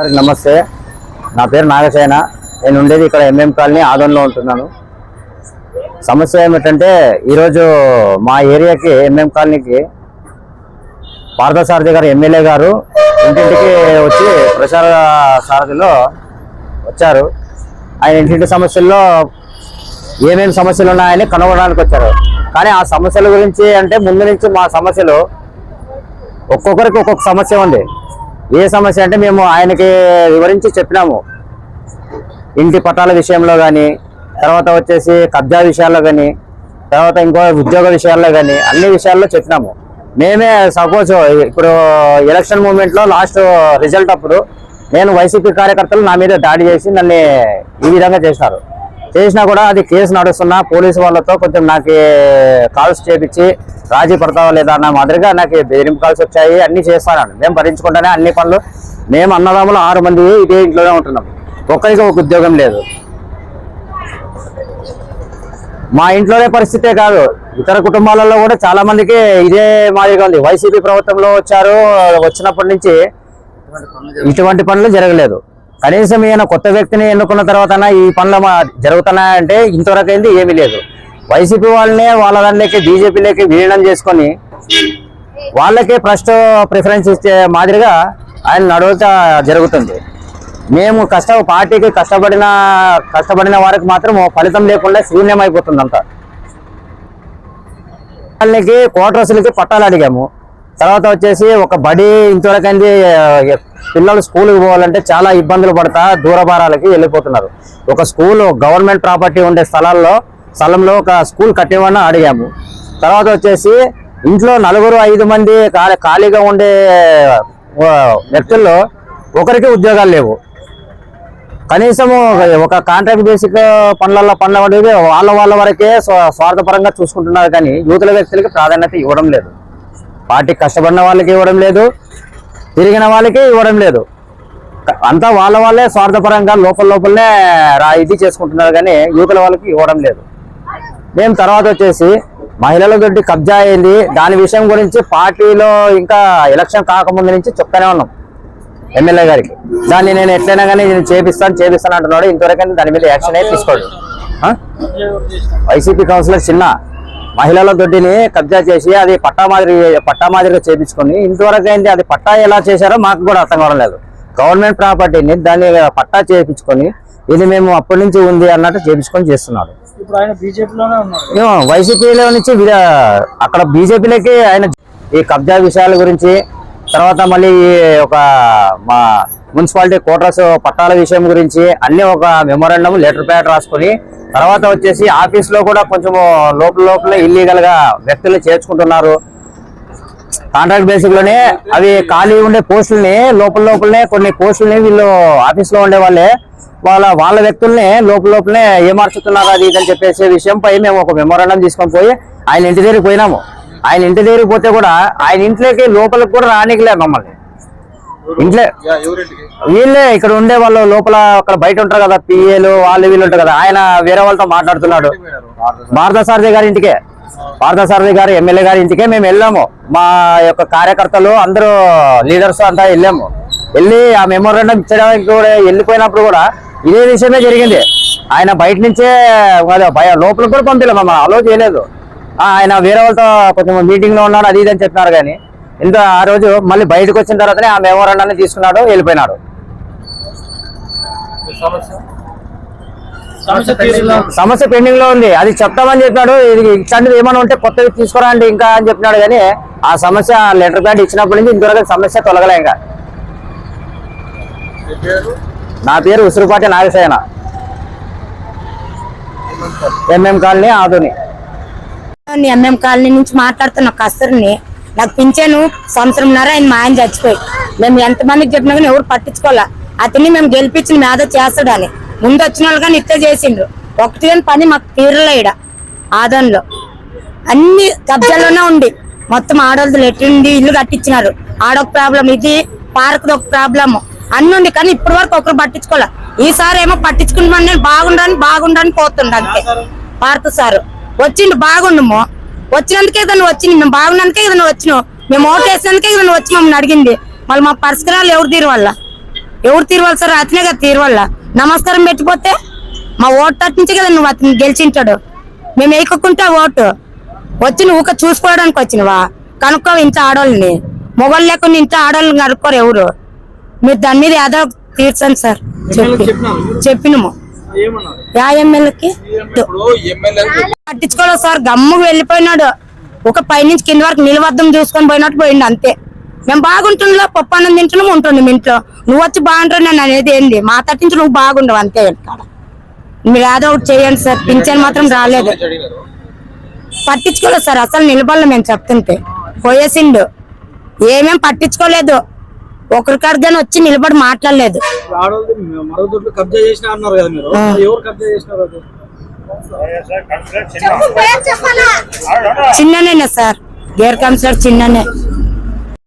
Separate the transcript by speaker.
Speaker 1: Sir నమస్తే. నా పేరు నాగసేన. నేను ఉండేది ఇక్కడ ఎంఎం కాలనీ ఆదోన్లో ఉంటున్నాను. సమస్య ఏమిటంటే ఈరోజు మా ఏరియాకి ఎంఎం కాలనీకి పార్థసారథి గారు ఎమ్మెల్యే గారు ఇంటింటికి వచ్చి ప్రచార సారథిలో వచ్చారు. ఆయన ఇంటింటి సమస్యల్లో ఏమేమి సమస్యలు ఉన్నాయని కనుగొనడానికి వచ్చారు. కానీ ఆ సమస్యల గురించి అంటే ముందు నుంచి మా సమస్యలు ఒక్కొక్కరికి ఒక్కొక్క సమస్య ఉంది. ఏ సమస్య అంటే మేము ఆయనకి వివరించి చెప్పినాము. ఇంటి పట్టాల విషయంలో కానీ తర్వాత వచ్చేసి కబ్జా విషయాల్లో కానీ తర్వాత ఇంకో ఉద్యోగ విషయాల్లో కానీ అన్ని విషయాల్లో చెప్పినాము. మేమే సపోజ్ ఇప్పుడు ఎలక్షన్ మూమెంట్లో లాస్ట్ రిజల్ట్ అప్పుడు నేను వైసీపీ కార్యకర్తలు నా మీద దాడి చేసి నన్ను ఈ విధంగా చేసినారు చేసినా కూడా అది కేసు నడుస్తున్నా పోలీసు వాళ్ళతో కొంచెం నాకు కాల్స్ చేపించి రాజీ పడతావా లేదా అన్న మాదిరిగా నాకు బెదిరింపు కాల్స్ వచ్చాయి అన్ని చేస్తాను మేము భరించుకుంటానే అన్ని పనులు మేము అన్నదమ్ములు ఆరు మంది ఇదే ఇంట్లోనే ఉంటున్నాం. ఒక్కరికి ఒక ఉద్యోగం లేదు. మా ఇంట్లోనే పరిస్థితే కాదు. ఇతర కుటుంబాలలో కూడా చాలా మందికి ఇదే మాదిరిగా ఉంది. వైసీపీ ప్రభుత్వంలో వచ్చారు వచ్చినప్పటి నుంచి ఇటువంటి పనులు జరగలేదు. కనీసం ఈయన కొత్త వ్యక్తిని ఎన్నుకున్న తర్వాత ఈ పనులు జరుగుతున్నాయంటే ఇంతవరకు అయింది ఏమీ లేదు. వైసీపీ వాళ్ళనే వాళ్ళ దానిలోకి బీజేపీలోకి విలీనం చేసుకొని వాళ్ళకే ఫస్ట్ ప్రిఫరెన్స్ ఇచ్చే మాదిరిగా ఆయన నడవత జరుగుతుంది. మేము కష్ట పార్టీకి కష్టపడిన కష్టపడిన వారికి మాత్రం ఫలితం లేకుండా శూన్యం అయిపోతుంది అంతా వాళ్ళకి క్వార్టర్స్లకి పట్టాలు అడిగాము. తర్వాత వచ్చేసి ఒక బడి ఇంతవరకైంది పిల్లలు స్కూల్కి పోవాలంటే చాలా ఇబ్బందులు పడతా దూరభారాలకి వెళ్ళిపోతున్నారు. ఒక స్కూల్ గవర్నమెంట్ ప్రాపర్టీ ఉండే స్థలాల్లో స్థలంలో ఒక స్కూల్ కట్టేవాడిని అడిగాము. తర్వాత వచ్చేసి ఇంట్లో నలుగురు ఐదు మంది ఖాళీ- ఖాళీగా ఉండే వ్యక్తుల్లో ఒకరికి ఉద్యోగాలు లేవు. కనీసము ఒక కాంట్రాక్ట్ బేసిక్ పనులలో పనులు అనేది వాళ్ళ వాళ్ళ వరకే స్వ- స్వార్థపరంగా చూసుకుంటున్నారు కానీ యూతుల వ్యక్తులకి ప్రాధాన్యత ఇవ్వడం లేదు. పార్టీ కష్టపడిన వాళ్ళకి ఇవ్వడం లేదు. తిరిగిన వాళ్ళకి ఇవ్వడం లేదు. అంతా వాళ్ళ వాళ్ళే స్వార్థపరంగా లోపల లోపలనే రా ఇది చేసుకుంటున్నారు కానీ యువకుల వాళ్ళకి ఇవ్వడం లేదు. మేము తర్వాత వచ్చేసి మహిళల దొడ్డి కబ్జా అయింది. దాని విషయం గురించి పార్టీలో ఇంకా ఎలక్షన్ కాకముందు నుంచి చెప్తానే ఉన్నాం ఎమ్మెల్యే గారికి. దాన్ని నేను ఎట్లయినా కానీ నేను చేపిస్తాను చేపిస్తాను అంటున్నాడు. ఇంతవరకు దాని మీద యాక్షన్ అయితే తీసుకోడు. వైసీపీ కౌన్సిలర్ చిన్న మహిళల దొడ్డిని కబ్జా చేసి అది పట్టా మాదిరి పట్టా మాదిరిగా చేపించుకొని ఇంతవరకు ఏంటి అది పట్టా ఎలా చేశారో మాకు కూడా అర్థం కావడం లేదు. గవర్నమెంట్ ప్రాపర్టీని దాన్ని పట్టా చేపించుకొని ఇది మేము అప్పటి నుంచి ఉంది అన్నట్టు చేపించుకొని చేస్తున్నాడు
Speaker 2: ఇప్పుడు ఆయన బీజేపీలోనే ఉన్నారు.
Speaker 1: ఏమో వైసీపీలో నుంచి విర- అక్కడ బీజేపీలోకి ఆయన ఈ కబ్జా విషయాల గురించి తర్వాత మళ్ళీ ఒక మా మున్సిపాలిటీ కోటర్స్ పట్టాల విషయం గురించి అన్ని ఒక మెమోరాండం లెటర్ ప్యాడ్ రాసుకొని తర్వాత వచ్చేసి ఆఫీస్లో కూడా కొంచెం లోపల లోపల ఇల్లీగల్గా వ్యక్తులు చేర్చుకుంటున్నారు. కాంట్రాక్ట్ బేసిక్లోనే అవి ఖాళీ ఉండే పోస్టుల్ని లోపల లోపలనే కొన్ని పోస్టుల్ని వీళ్ళు ఆఫీస్లో ఉండే వాళ్ళే వాళ్ళ వాళ్ళ వ్యక్తుల్ని లోపల లోపలనే ఏమార్చుతున్నారు అది ఇది అని చెప్పేసే విషయంపై మేము ఒక మెమోరాండం తీసుకొని పోయి ఆయన ఇంటి దగ్గరికి పోయినాము. ఆయన ఇంటి దగ్గరికి పోతే కూడా ఆయన ఇంట్లోకి లోపలికి కూడా రానికలే మమ్మల్ని. ఇంట్లో వీళ్ళే ఇక్కడ ఉండే వాళ్ళు లోపల అక్కడ బయట ఉంటారు కదా పిఏలు వాళ్ళు వీళ్ళు ఉంటారు కదా. ఆయన వేరే వాళ్ళతో మాట్లాడుతున్నాడు. భారతసారథి గారి ఇంటికే. పార్థసారథి గారు ఎమ్మెల్యే గారి ఇంటికే మేము వెళ్ళాము. మా యొక్క కార్యకర్తలు అందరూ లీడర్స్ అంతా వెళ్ళాము. వెళ్ళి ఆ మెమోరాండం ఇచ్చడానికి కూడా వెళ్ళిపోయినప్పుడు కూడా ఇదే విషయమే జరిగింది. ఆయన బయట నుంచే భయ లోపలికి కూడా మమ్మల్ని అలో చేయలేదు. ఆయన వేరే వాళ్ళతో కొంచెం మీటింగ్లో ఉన్నాడు అది ఇది అని చెప్పినారు కానీ. ఇంత ఆ రోజు మళ్ళీ బయటకు వచ్చిన తర్వాతనే ఆ మెమోరాండాన్ని తీసుకున్నాడు వెళ్ళిపోయినాడు.
Speaker 2: సమస్య?
Speaker 1: పెండింగ్లో ఉంది. అది చెప్తామని చెప్పాడు ఇది ఇట్లాంటిది ఏమైనా ఉంటే కొత్తవి తీసుకురండి ఇంకా అని చెప్పినాడు కానీ ఆ సమస్య లెటర్ ప్యాడ్ ఇచ్చినప్పటి నుంచి ఇంతవరకు సమస్య తొలగలే ఇంకా. నా పేరు ఉసురుపాటి నాగసేన ఎంఎం కాలనీ ఆధుని
Speaker 3: ఎంఎం కాలనీ నుంచి మాట్లాడుతున్న కస్తూరిని నాకు పింఛను సంవత్సరంన్నర ఆయన మా ఆయన చచ్చిపోయి. మేము ఎంతమందికి చెప్పినా కానీ ఎవరు పట్టించుకోవాలా? అతన్ని మేము గెలిపించిన మేధ చేస్తాడని. ముందు వచ్చిన వాళ్ళు కానీ ఇట్టే చేసిండ్రు. ఒకటి కానీ పని మాకు తీరలే ఈడ ఆదంలో అన్ని కబ్జాల్లోనే ఉండి. మొత్తం ఆడవాళ్ళు లెట్టిండి ఇల్లు కట్టించినారు. ఆడొక ప్రాబ్లం ఇది పార్క్ ఒక ప్రాబ్లము. అన్ని ఉంది కానీ ఇప్పటి వరకు ఒకరు పట్టించుకోలే ఈసారి ఏమో పట్టించుకుంటామని నేను బాగుండని బాగుండని పోతుండ అంతే. పార్త సారు. వచ్చిండు బాగుండము వచ్చినందుకే ఇతను వచ్చింది మేము బాగున్నందుకే ఇతను వచ్చినాం మేము ఓటు వేసినందుకే ఇతను వచ్చి మమ్మల్ని అడిగింది. మళ్ళీ మా పరిష్కారాలు ఎవరు తీరవల్ల ఎవరు తీరవాలి సార్? అతనే కదా తీరవల్ల నమస్కారం పెట్టిపోతే మా ఓటు తట్టించే కదా నువ్వు అతను గెలిచింటాడు. మేము వేయకుంటే ఓటు. వచ్చి నువ్వు ఊక చూసుకోవడానికి వచ్చినవా? కనుక్కో ఇంత ఆడవాళ్ళని మొగలు లేకుండా ఇంత ఆడోళ్ళని కనుక్కోరు ఎవరు? మీరు దాని మీద ఏదో తీర్చండి సార్. చెప్పి చెప్పినము. యా ఎమ్మెల్యేకి. పట్టించుకోలేదు సార్ గమ్ముకు వెళ్ళిపోయినాడు. ఒక పైనుంచి కింద వరకు నిలబద్దం చూసుకొని పోయినట్టు పోయిండు అంతే. మేము బాగుంటుండలో పప్పు అన్నం తింటున్నాం ఉంటుండే మీ ఇంట్లో. నువ్వు వచ్చి బాగుంటావు నేను అనేది ఏంది? మా తట్టించి నువ్వు బాగుండవు అంతే ఇక్కడ. మీరు ఏదో ఒకటి చేయండి సార్ పింఛన్ మాత్రం రాలేదు. పట్టించుకోలేదు సార్ అసలు నిలబడలే మేము చెప్తుంటే. పోయేసిండు. ఏమేం పట్టించుకోలేదు. ఒకరికడిగానే వచ్చి నిలబడి మాట్లాడలేదు.
Speaker 2: ఆడవాళ్ళు మరొకటి కబ్జా చేసిన అన్నారు కదా మీరు?
Speaker 3: ఆ.
Speaker 2: ఎవరు కబ్జా చేసినారు అది?
Speaker 3: చిన్ననే సార్? గేర్ కౌన్సిలర్ చిన్ననే.